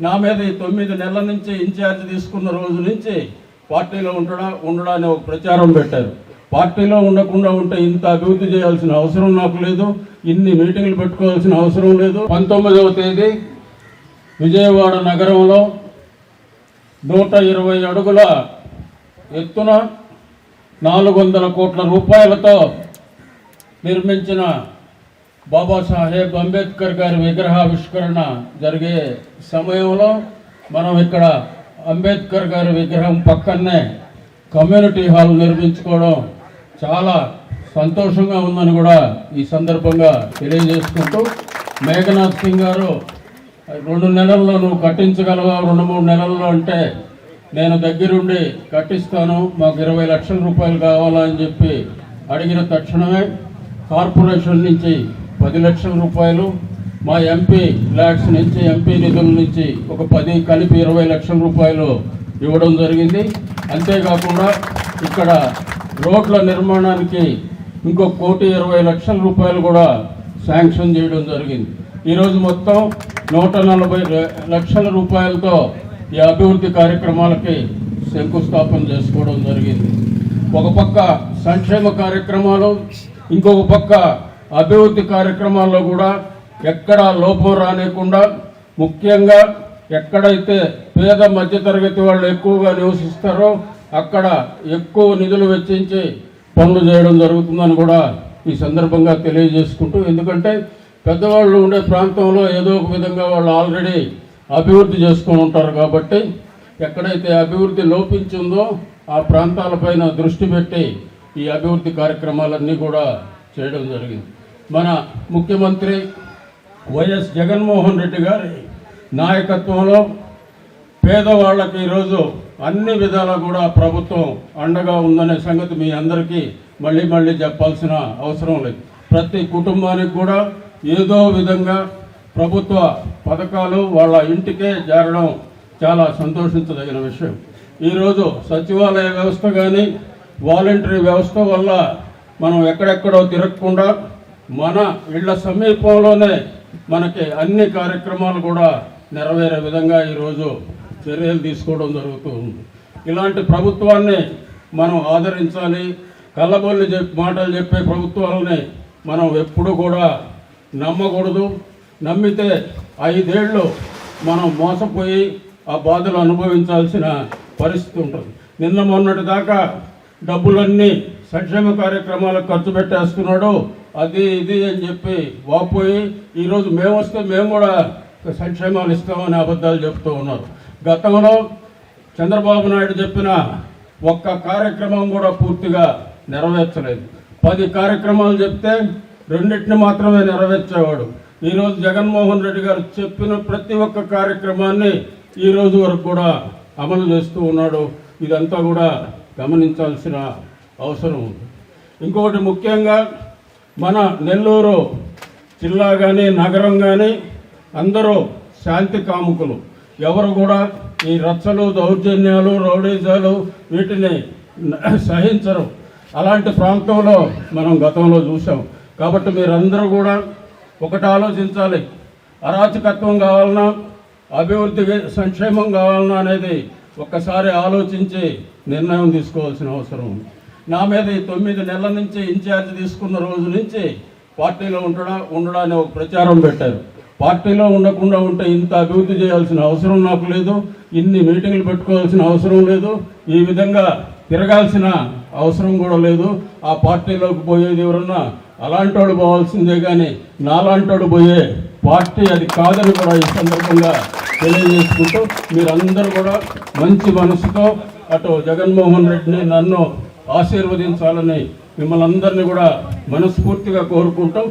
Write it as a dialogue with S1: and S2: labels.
S1: నా మీద ఈ తొమ్మిది నెలల నుంచి ఇన్ఛార్జ్ తీసుకున్న రోజు నుంచి పార్టీలో ఉండడా ఉండడా అనే ఒక ప్రచారం పెట్టారు. పార్టీలో ఉండకుండా ఉంటే ఇంత అభివృద్ధి చేయాల్సిన అవసరం నాకు లేదు. ఇన్ని మీటింగ్లు పెట్టుకోవాల్సిన అవసరం లేదు. పంతొమ్మిదవ తేదీ విజయవాడ నగరంలో నూట ఇరవై అడుగుల ఎత్తున నాలుగు వందల కోట్ల రూపాయలతో నిర్మించిన బాబాసాహెబ్ అంబేద్కర్ గారి విగ్రహావిష్కరణ జరిగే సమయంలో మనం ఇక్కడ అంబేద్కర్ గారి విగ్రహం పక్కనే కమ్యూనిటీ హాల్ నిర్మించుకోవడం చాలా సంతోషంగా ఉందని కూడా ఈ సందర్భంగా తెలియజేసుకుంటూ మేఘనాథ్ సింగ్ గారు రెండు నెలల్లో నువ్వు కట్టించగలవా? రెండు మూడు నెలల్లో అంటే నేను దగ్గరుండి కట్టిస్తాను మాకు ఇరవై లక్షల రూపాయలు కావాలా అని చెప్పి అడిగిన తక్షణమే కార్పొరేషన్ నుంచి పది లక్షల రూపాయలు మా ఎంపీ ఫ్లాట్స్ నుంచి ఎంపీ నిధుల నుంచి ఒక పది కలిపి ఇరవై లక్షల రూపాయలు ఇవ్వడం జరిగింది. అంతేకాకుండా ఇక్కడ రోడ్ల నిర్మాణానికి ఇంకో కోటి ఇరవై లక్షల రూపాయలు కూడా శాంక్షన్ చేయడం జరిగింది. ఈరోజు మొత్తం నూట నలభై లక్షల రూపాయలతో ఈ అభివృద్ధి కార్యక్రమాలకి శంకుస్థాపన చేసుకోవడం జరిగింది. ఒక పక్క సంక్షేమ కార్యక్రమాలు ఇంకొక పక్క అభివృద్ధి కార్యక్రమాల్లో కూడా ఎక్కడా లోపం రానియకుండా ముఖ్యంగా ఎక్కడైతే పేద మధ్యతరగతి వాళ్ళు ఎక్కువగా నివసిస్తారో అక్కడ ఎక్కువ నిధులు వెచ్చించి పనులు చేయడం జరుగుతుందని కూడా ఈ సందర్భంగా తెలియజేసుకుంటూ ఎందుకంటే పెద్దవాళ్ళు ఉండే ప్రాంతంలో ఏదో ఒక విధంగా వాళ్ళు ఆల్రెడీ అభివృద్ధి చేసుకొని ఉంటారు కాబట్టి ఎక్కడైతే అభివృద్ధి లోపించిందో ఆ ప్రాంతాలపైన దృష్టి పెట్టి ఈ అభివృద్ధి కార్యక్రమాలన్నీ కూడా చేయడం జరిగింది. మన ముఖ్యమంత్రి వైఎస్ జగన్మోహన్ రెడ్డి గారి నాయకత్వంలో పేదవాళ్ళకి ఈరోజు అన్ని విధాలా కూడా ప్రభుత్వం అండగా ఉందనే సంగతి మీ అందరికీ మళ్ళీ మళ్ళీ చెప్పాల్సిన అవసరం లేదు. ప్రతి కుటుంబానికి కూడా ఏదో విధంగా ప్రభుత్వ పథకాలు వాళ్ళ ఇంటికే చేరడం చాలా సంతోషించదగిన విషయం. ఈరోజు సచివాలయ వ్యవస్థ కానీ వాలంటరీ వ్యవస్థ వల్ల మనం ఎక్కడెక్కడో తిరగకుండా మన ఇళ్ళ సమీపంలోనే మనకి అన్ని కార్యక్రమాలు కూడా నెరవేరే విధంగా ఈరోజు చర్యలు తీసుకోవడం జరుగుతూ ఉంది. ఇలాంటి ప్రభుత్వాన్ని మనం ఆదరించాలి. కళ్ళబొల్లి మాటలు చెప్పే ప్రభుత్వాలని మనం ఎప్పుడు కూడా నమ్మకూడదు. నమ్మితే ఐదేళ్ళు మనం మోసపోయి ఆ బాధలు అనుభవించాల్సిన పరిస్థితి ఉంటుంది. నిన్న మొన్నటి దాకా డబ్బులన్నీ సంక్షేమ కార్యక్రమాలకు ఖర్చు పెట్టేస్తున్నాడు. అది ఇది అని చెప్పి వాపోయి ఈరోజు మేము వస్తే మేము కూడా సంక్షేమాలు ఇస్తామని అబద్ధాలు చెప్తూ ఉన్నారు. గతంలో చంద్రబాబు నాయుడు చెప్పిన ఒక్క కార్యక్రమం కూడా పూర్తిగా నెరవేర్చలేదు. పది కార్యక్రమాలు చెప్తే రెండింటిని మాత్రమే నెరవేర్చేవాడు. ఈరోజు జగన్మోహన్ రెడ్డి గారు చెప్పిన ప్రతి ఒక్క కార్యక్రమాన్ని ఈరోజు వరకు కూడా అమలు చేస్తూ ఉన్నాడు. ఇదంతా కూడా గమనించాల్సిన అవసరం ఉంది. ఇంకొకటి ముఖ్యంగా మన నెల్లూరు జిల్లా కానీ నగరం కానీ అందరూ శాంతి కాముకులు. ఎవరు కూడా ఈ రచ్చలు దౌర్జన్యాలు రౌడీజాలు వీటిని సహించరు. అలాంటి ప్రాంతంలో మనం గతంలో చూసాం కాబట్టి మీరందరూ కూడా ఒకటి ఆలోచించాలి. అరాచకత్వం కావాలన్నా అభివృద్ధి సంక్షేమం కావాలన్నా అనేది ఒక్కసారి ఆలోచించి నిర్ణయం తీసుకోవాల్సిన అవసరం ఉంది. నా మీద ఈ తొమ్మిది నెలల నుంచి ఇన్ఛార్జ్ తీసుకున్న రోజు నుంచి పార్టీలో ఉండడా ఉండడా అనే ఒక ప్రచారం పెట్టారు. పార్టీలో ఉండకుండా ఉంటే ఇంత అభివృద్ధి చేయాల్సిన అవసరం నాకు లేదు. ఇన్ని మీటింగ్లు పెట్టుకోవాల్సిన అవసరం లేదు. ఈ విధంగా తిరగాల్సిన అవసరం కూడా లేదు. ఆ పార్టీలోకి పోయేది ఎవరన్నా అలాంటి వాడు పోవాల్సిందే కానీ నాలాంటి పోయే పార్టీ అది కాదని కూడా ఈ సందర్భంగా తెలియజేసుకుంటూ మీరందరూ కూడా మంచి మనసుతో అటు జగన్మోహన్ రెడ్డిని నన్ను ఆశీర్వదించాలని మిమ్మల్ని అందరినీ కూడా మనస్ఫూర్తిగా కోరుకుంటాం